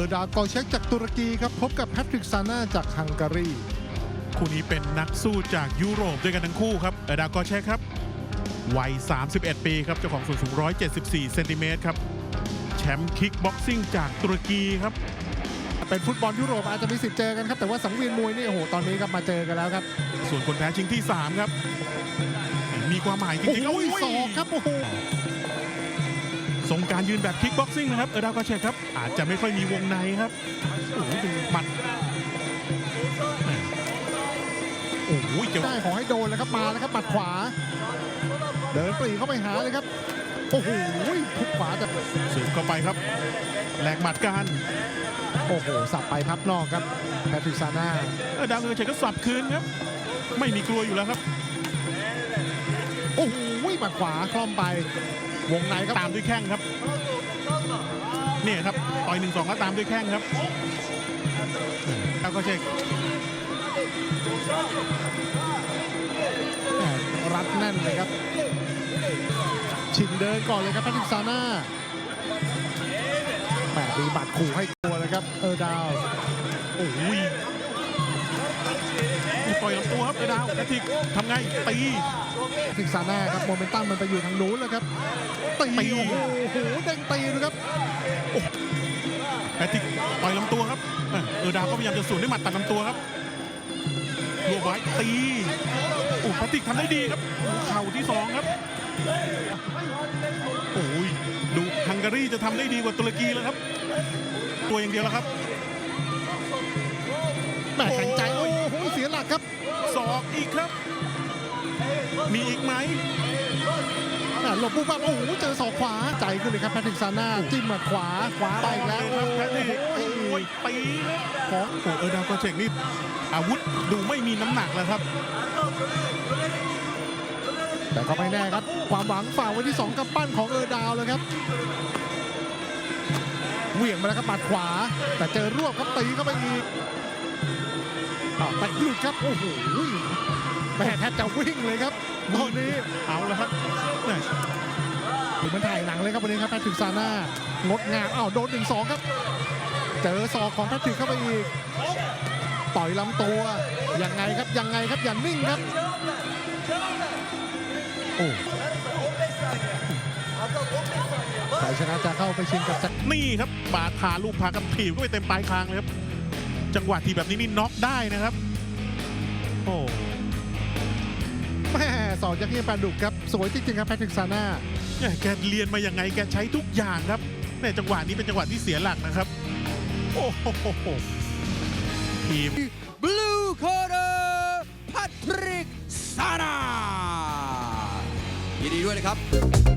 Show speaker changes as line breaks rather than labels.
อร์ดากอเช็คจากตุรกีครับ พบกับแพทริกซาน่าจากฮังการี
คู่นี้เป็นนักสู้จากยุโรปด้วยกันทั้งคู่ครับเออดากอเชคครับ วัย 31 ปีครับเจ้าของส่วนสูง 174 เซนติเมตรครับ แชมป์คิกบ็อกซิ่งจากตุรกีครับ
เป็นฟุตบอลยุโรปอาจจะมีสิทธิ์เจอกันครับ แต่ว่าสังเวียนมวยนี่โอ้โหตอนนี้ครับมาเจอกันแล้วครับ
ส่วนคนแพ้ชิงที่ 3 ครับ มีความหมายจ
โอ้
ริงๆ
โห
โอ้ย
ศอกครับโอ้โห
ทรงการยืนแบบคิกบ็อกซิ่งนะครับเออดากอเชคครับ อาจจะไม่ค่อยมีวงในครับโอ้โหดูหมัดโอ้โหเกี่ยว
ได้ขอให้โดนแล้วครับมาแล้วครับหมัดขวา เดินปรีเข้าไปหาเลยครับโอ้โหทุกขวาแต่
สืบเข้าไปครับแหลกหมัดกัน
โอ้โหสับไปพับนอกครับแพทริกซาน่า
เออดาวกอเชคก็สับคืนครับ ไม่มีกลัวอยู่แล้วครับ
โอ้โห หมัดขวาคล่อมไป วงในครับ
ตามด้วยแข้งครับเนี่ยครับต่อยหนึ่งสองแล้วตามด้วยแข้งครับแล้วก็เช็ค
แหม่รัดแน่นเลยครับ ชิงเดินก่อนเลยครับแพทริกซาน่าแหมมีบัตรขู่ให้ตัวเลยครับ เออดาว
โอ้ย ต่อยลำตัวครับเออดาวแพทริกทำไงตี
แพทริกซาน่าครับโมเมนตัมมันไปอยู่ทางนู้นแล้วครับตี
ตี
โอ้โหเด้งตีนะครับ
แพทริกต่อยลำตัวครับเออดาวก็พยายามจะสวนด้วยหมัดตัดลำตัวครับรวบไว้ตีโอ้แพทริกทำได้ดีครับโอ้เข่าที่สองครับโอ้ยดูฮังการีจะทำได้ดีกว่าตุรกีแล้วครับ ตัวอย่างเดียวแล้วครับ
แหม่แข็งใจ
อกอีกครับ มีอีกไหม
แหม่หลบปุ๊บปั๊บโอ้โหเจอศอกขวาใจขึ้นเลยครับแพทริกซาน่าจิ้มหมัดขวาขวาไปอีกแล้ว
ต่อเลยครับแพทริก
โอ้
โอ้
ย
ยตีครับ
ของ
โอ้เออดาวกอเชกนี่อาวุธดูไม่มีน้ำหนักแล้วครับ
แต่ก็ไม่แน่ครับ ความหวังฝากไว้ที่ 2กำปั้นของเออดาวเลยครับเหวี่ยงมาแล้วครับหมัดขวา แต่เจอรวบครับตีเข้าไปอีก อ้าวแต่หลุดครับโอ้โหแม่แทบจะวิ่งเลยครับตอนนี้
เอาแล้วครับแม่
เหมือนถ่ายหนังเลยครับวันนี้ครับแพทริกซาน่างดงามอ้าวโดนหนึ่งสองครับ เจอศอกของแพทริกเข้าไปอีกต่อยลำตัวยังไงครับยังไงครับอย่านิ่งครับโอ้ใครชนะจะเข้าไปชิงกับจักร
นี่ครับบาดขาลูกพากับถีบก็ไปเต็มปลายคางเลยครับ จังหวะที่แบบนี้นี่น็อกได้นะครับ โอ้
แม่สอนยักษ์เฮียปลาดุกครับ สวยจริงๆครับแพทริกซาน่า
แม่แกเรียนมายังไงแกใช้ทุกอย่างครับแม่จังหวะนี้เป็นจังหวะที่เสียหลักนะครับ โอ้โหทีม
Blue Corner Patrick Sana ยินดีด้วยนะครับ